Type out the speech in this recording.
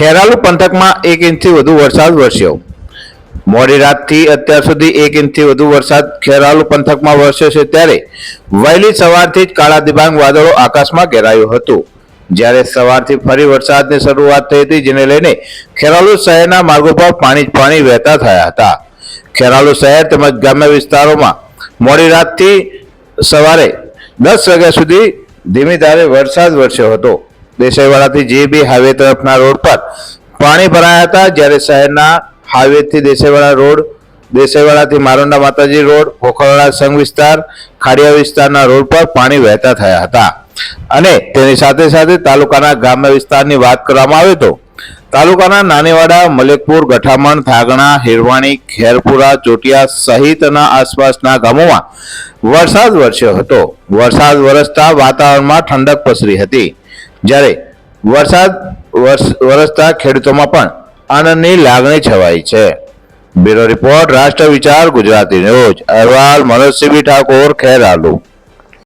ખેરાલુ પંથકમાં એક ઇંચથી વધુ વરસાદ વરસ્યો. મોડી રાતથી અત્યાર સુધી એક ઇંચથી વધુ વરસાદ ખેરાલુ પંથકમાં વરસ્યો છે ત્યારે વહેલી સવારથી જ કાળા દિબાંગ વાદળો આકાશમાં ઘેરાયું હતું. જ્યારે સવારથી ફરી વરસાદની શરૂઆત થઈ હતી, જેને લઈને ખેરાલુ શહેરના માર્ગો પર પાણી જ પાણી વહેતા થયા હતા. ખેરાલુ શહેર તેમજ ગ્રામ્ય વિસ્તારોમાં મોડી રાતથી સવારે દસ વાગ્યા સુધી ધીમી ધારે વરસાદ વરસ્યો હતો. દેસાઈવાડાથી જેબી હાઈવે તરફના રોડ પર પાણી ભરાયા હતા, જ્યારે શહેરના હાઈવેથી દેસાઈવાડા રોડ, દેસાઈવાડાથી મારોંડા માતાજી રોડ ખોખરવાડા સંઘ વિસ્તાર, ખાડિયા વિસ્તારના રોડ પર પાણી વહેતા થયા હતા. અને તેની સાથે સાથે તાલુકાના ગ્રામ્ય વિસ્તારની વાત કરવામાં આવે તો, તાલુકાના નાનીવાડા, મલેકપુર, ગઠામણ, થાગણા, હેરવાણી, ખેરપુરા, ચોટિયા સહિતના આસપાસના ગામોમાં વરસાદ વરસ્યો હતો. વરસાદ વરસતા વાતાવરણમાં ઠંડક પસરી હતી. જ્યારે વરસાદ વરસ- વરસતા ખેડૂતોમાં પણ આનંદની લાગણી છવાઈ છે. બ્યુરો રિપોર્ટ, રાષ્ટ્ર વિચાર, ગુજરાતી ન્યૂઝ. અહેવાલ મનોજસિંહ ઠાકોર, ખેરાલુ.